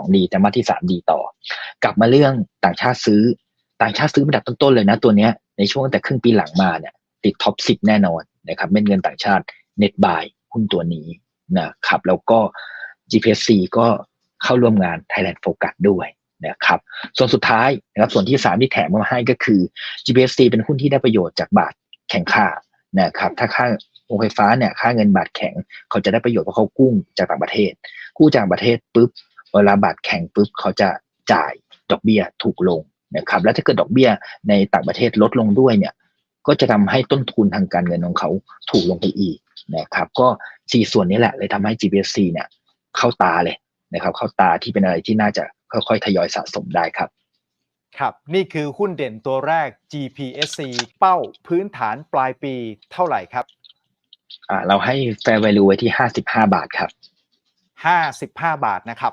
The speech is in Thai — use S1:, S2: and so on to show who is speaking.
S1: 2ดีแต่มาที่3ดีต่อ กลับมาเรื่องต่างชาติซื้อ ต่างชาติซื้อมาดับต้นๆเลยนะตัวเนี้ยในช่วงตั้งแต่ครึ่งปีหลังมาเนี่ยติดท็อป 10 แน่นอนนะครับเม็ดเงินต่างชาติเน็ตบายหุ้นตัวนี้นะครับแล้วก็ GPC ก็เข้าร่วมงาน Thailand Focus ด้วยนะครับส่วนสุดท้ายนะครับส่วนที่ 3 ที่แถมมาให้ก็คือ GPC เป็นหุ้นที่ได้ประโยชน์จากบาทแข็งค่านะครับถ้าค่าโรงไฟฟ้าเนี่ยค่าเงินบาทแข็งเขาจะได้ประโยชน์เพราะเขากู้จากต่างประเทศ กู้จากประเทศปุ๊บ เวลาบาทแข็งปุ๊บเขาจะจ่ายดอกเบี้ยถูกลงนะครับแล้วถ้าเกิดดอกเบี้ยในต่างประเทศลดลงด้วยเนี่ยก็จะทำให้ต้นทุนทางการเงินของเขาถูกลงไปอีกนะครับก็สี่ส่วนนี้แหละเลยทำให้ GPC เนี่ยเข้าตาเลยนะครับเข้าตาที่เป็นอะไรที่น่าจะค่อยๆทยอยสะสมได้ครับ
S2: ครับนี่คือหุ้นเด่นตัวแรก GPSC เป้าพื้นฐานปลายปีเท่าไหร่ครับ
S1: อ่าเราให้ fair value ไว้ที่ 55 บาทครับ
S2: 55 บาทนะครับ